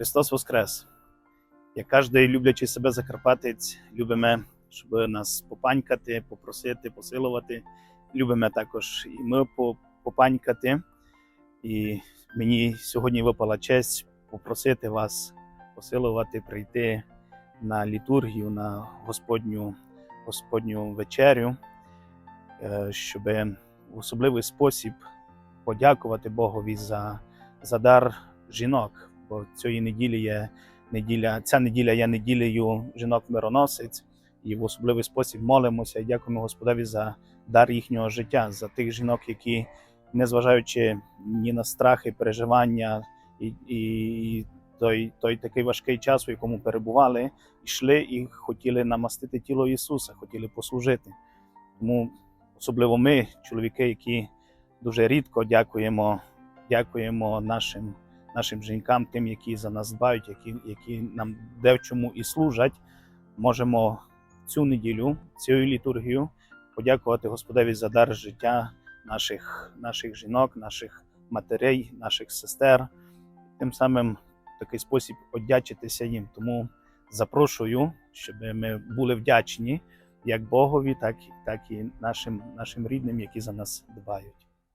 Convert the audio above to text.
Христос Воскрес! Як кожен люблячий себе Закарпатець, любимо, щоб нас попанькати, попросити, посилувати. Любимо також і ми попанькати. І мені сьогодні випала честь попросити вас посилувати, прийти на літургію, на Господню, Господню вечерю, е, щоб в особливий спосіб подякувати Богові за, за дар жінок. Бо цієї неділі є неділя, ця неділя є неділею жінок-мироносець, і в особливий спосіб молимося і дякуємо Господові за дар їхнього життя, за тих жінок, які, незважаючи ні на страхи, переживання і, і той, той такий важкий час, у якому перебували, йшли і хотіли намастити тіло Ісуса, хотіли послужити. Тому особливо ми, чоловіки, які дуже рідко дякуємо, дякуємо нашим, нашим жінкам, тим, які за нас дбають, які, які нам де в чому і служать, можемо цю неділю, цю літургію подякувати Господеві за дар життя наших, наших жінок, наших матерей, наших сестер. Тим самим в такий спосіб одячитися їм. Тому запрошую, щоб ми були вдячні як Богові, так, так і нашим, нашим рідним, які за нас дбають.